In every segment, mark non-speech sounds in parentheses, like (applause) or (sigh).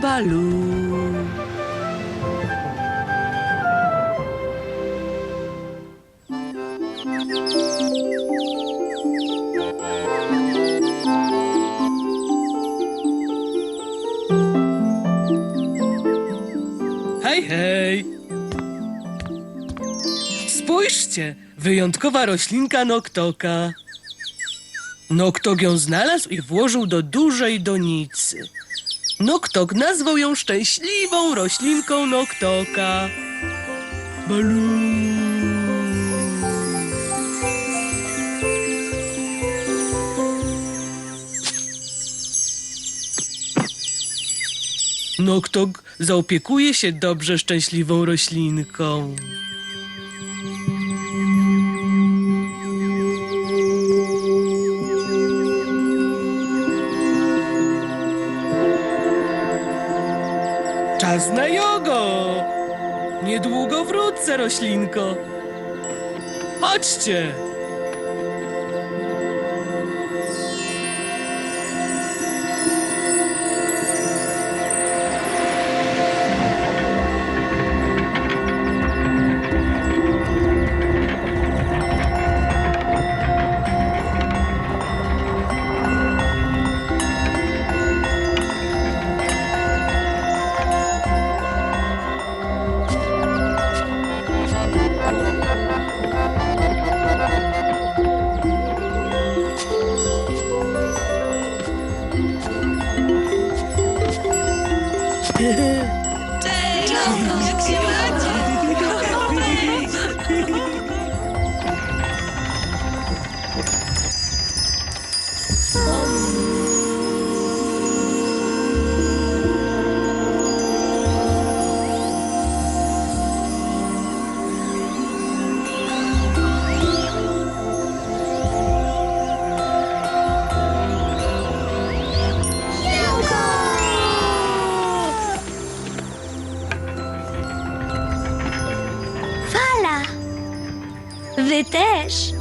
Balu. Hej, hej! Spójrzcie, wyjątkowa roślinka Noktoka. Noktok ją znalazł i włożył do dużej donicy. Noktok nazwał ją szczęśliwą roślinką Noktoka. Balu. Noktok zaopiekuje się dobrze szczęśliwą roślinką. Czas na jogo! Niedługo wrócę, roślinko. Chodźcie! Cześć, jak się ma? Wy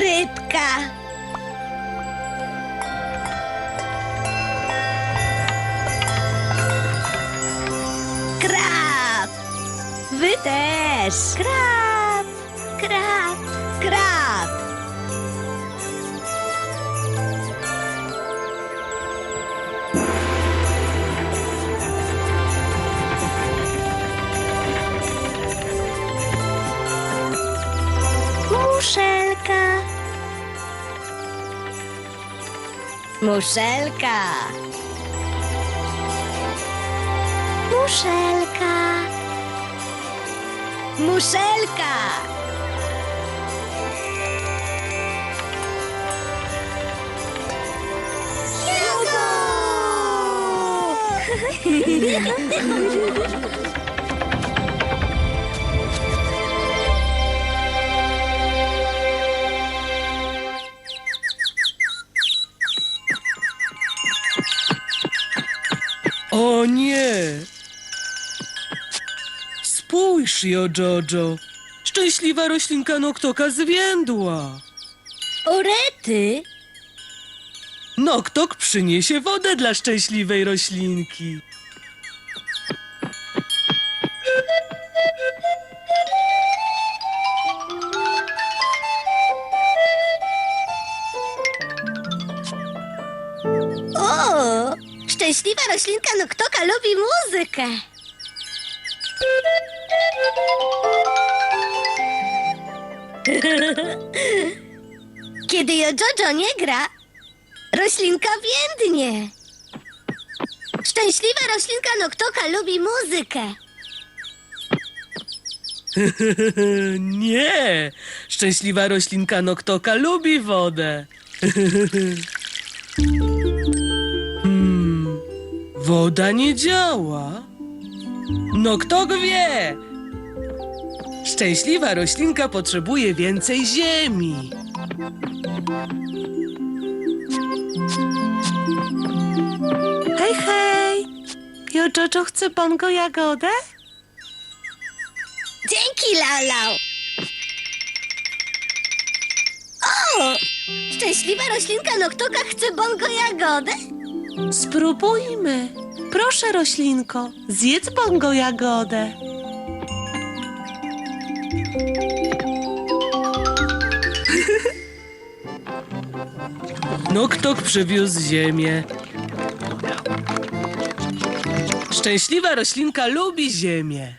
Rybka! Krab! Wy też! Krab! Muszelka! Muszelka! Muszelka! O (laughs) Spójrz, jo Jojo. Szczęśliwa roślinka Noktoka zwiędła. Orety! Noktok przyniesie wodę dla szczęśliwej roślinki. O! Szczęśliwa roślinka Noktoka lubi muzykę. (laughs) Kiedy Jojojo nie gra, roślinka więdnie. Szczęśliwa roślinka Noktoka lubi muzykę. (laughs) nie! Szczęśliwa roślinka Noktoka lubi wodę. (laughs) hmm, woda nie działa. No kto go wie? Szczęśliwa roślinka potrzebuje więcej ziemi. Hej, hej! Jojojo chce bongo jagodę? Dzięki, Laulau. O! Szczęśliwa roślinka Noktoka chce bongo jagodę? Spróbujmy. Proszę, roślinko, zjedz bongo jagodę. Noktok przywiózł ziemię. Szczęśliwa roślinka lubi ziemię.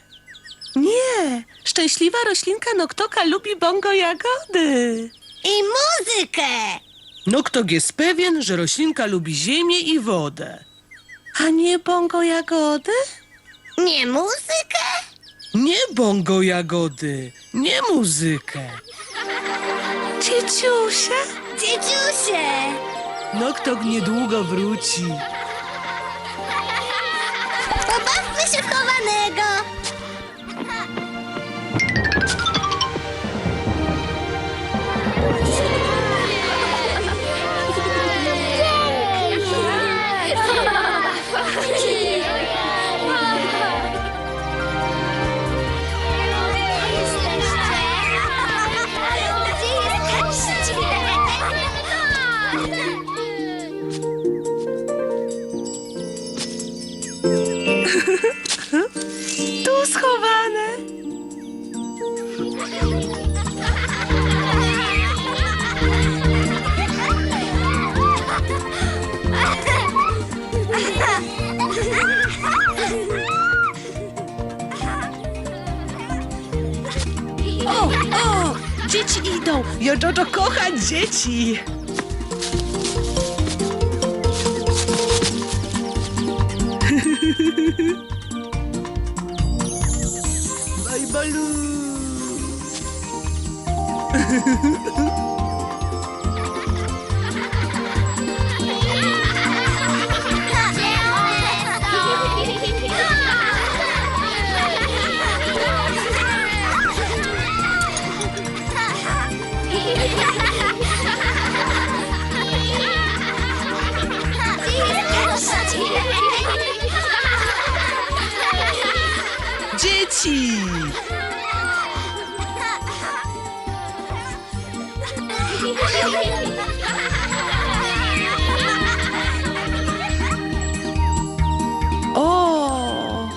Nie, szczęśliwa roślinka Noktoka lubi bongo jagody. I muzykę! Noktok jest pewien, że roślinka lubi ziemię i wodę. A nie bongo jagody? Nie muzykę? Nie bongo jagody, nie muzykę. Cieciusia? Dzieciusie! Noktok niedługo wróci. Pobawmy się w chowanego! Dzieci idą. Jojojo kocha dzieci. Bye, (laughs) Baloo. Dzieci! O!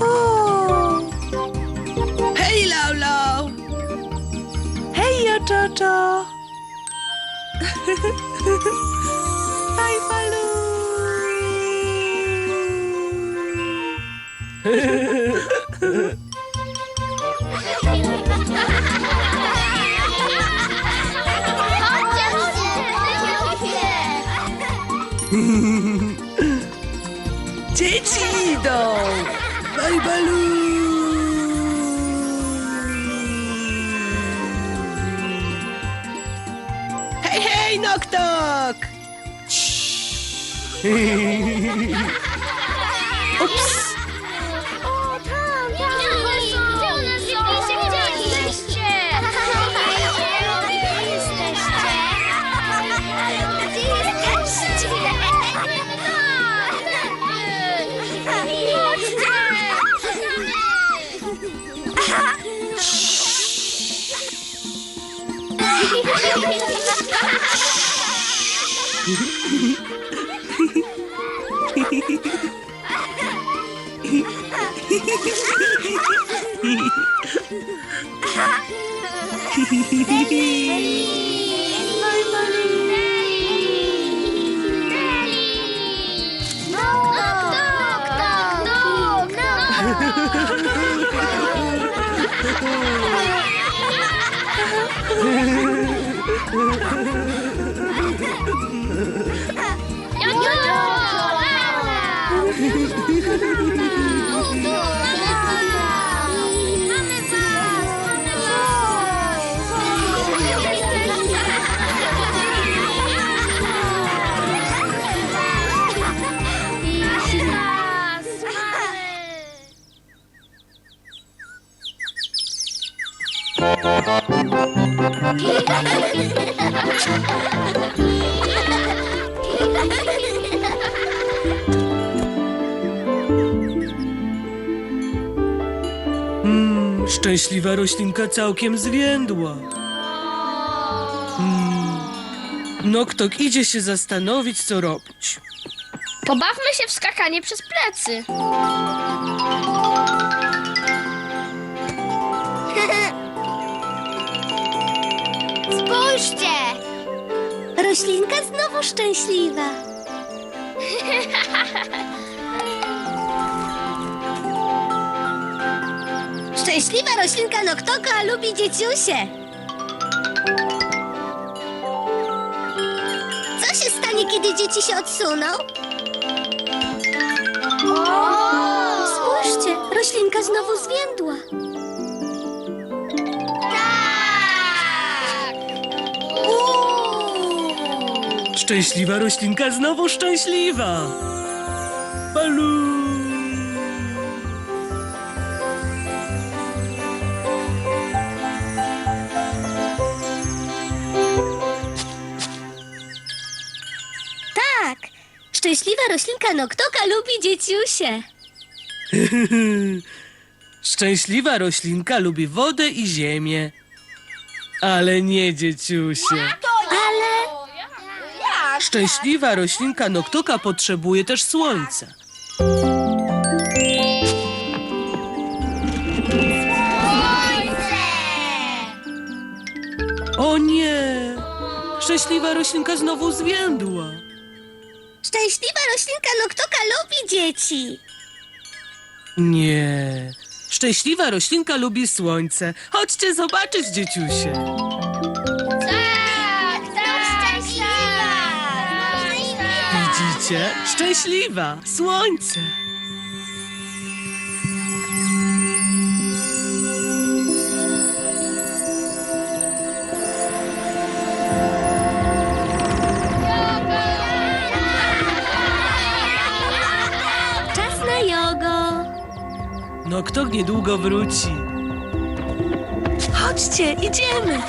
o! Hej, Laulau! Hej, Jojojo! Bye, Baloo! Dzieci idą! Bye, Baloo! Hej, hej, Noktok! Ups! Yeah. ハハハハ! Mm, szczęśliwa roślinka całkiem zwiędła. Mm, Noktok idzie się zastanowić, co robić. Pobawmy się w skakanie przez plecy. (laughs) Spójrzcie! Roślinka znowu szczęśliwa. Szczęśliwa roślinka Noktoka lubi dzieciusie. Co się stanie, kiedy dzieci się odsuną? Spójrzcie, roślinka znowu zwiędła. Szczęśliwa roślinka znowu szczęśliwa. Balu. Tak, szczęśliwa roślinka Noktoka lubi dzieciusie. (laughs) Szczęśliwa roślinka lubi wodę i ziemię. Ale nie dzieciusie. Szczęśliwa roślinka Noktoka potrzebuje też słońca. O nie! Szczęśliwa roślinka znowu zwiędła. szczęśliwa roślinka Noktoka lubi dzieci. Nie. Szczęśliwa roślinka lubi słońce. Chodźcie zobaczyć, dzieciusie. Szczęśliwa. Słońce. Czas na jogo. No kto niedługo wróci? Chodźcie, idziemy.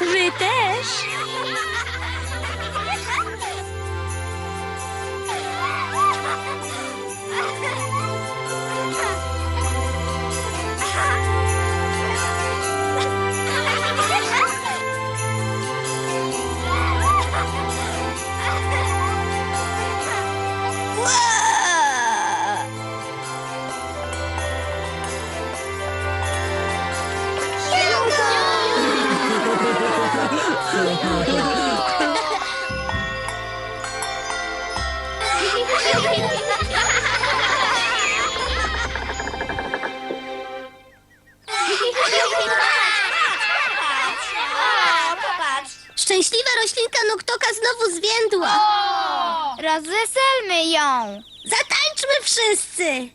Wy też. Szczęśliwa roślinka Nuktoka znowu zwiędła. Rozweselmy ją. Zatańczmy wszyscy!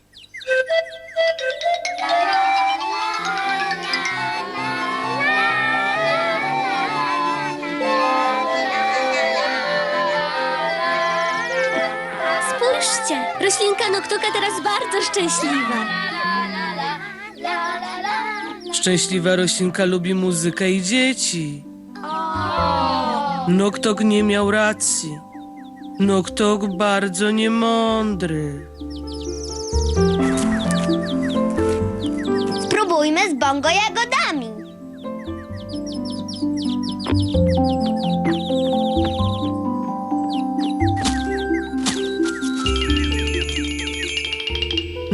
Spójrzcie, roślinka Nuktoka teraz bardzo szczęśliwa. Szczęśliwa roślinka lubi muzykę i dzieci. Noktok nie miał racji. Noktok bardzo niemądry. Spróbujmy z bongo jagodami.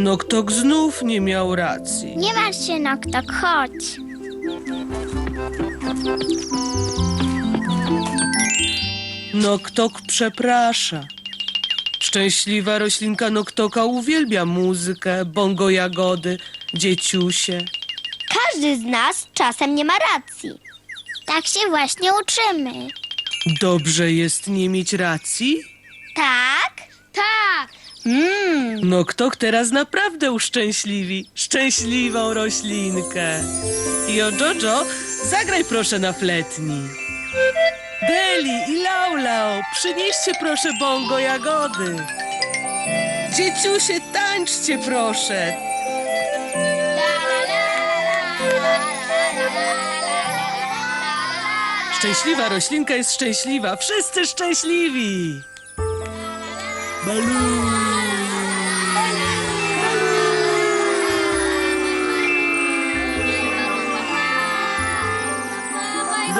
Noktok znów nie miał racji. Nie martw się, Noktok, chodź. Noktok przeprasza. Szczęśliwa roślinka Noktoka uwielbia muzykę, bongo jagody, dzieciusie. Każdy z nas czasem nie ma racji. Tak się właśnie uczymy. Dobrze jest nie mieć racji? Tak? Tak. Mm. Noktok teraz naprawdę uszczęśliwi szczęśliwą roślinkę. I o Jojo, zagraj proszę na fletni. Deli i Laulao, przynieście proszę bongo jagody. Dzieciusie, tańczcie proszę. Szczęśliwa roślinka jest szczęśliwa, wszyscy szczęśliwi. Balu.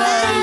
Bye, bye.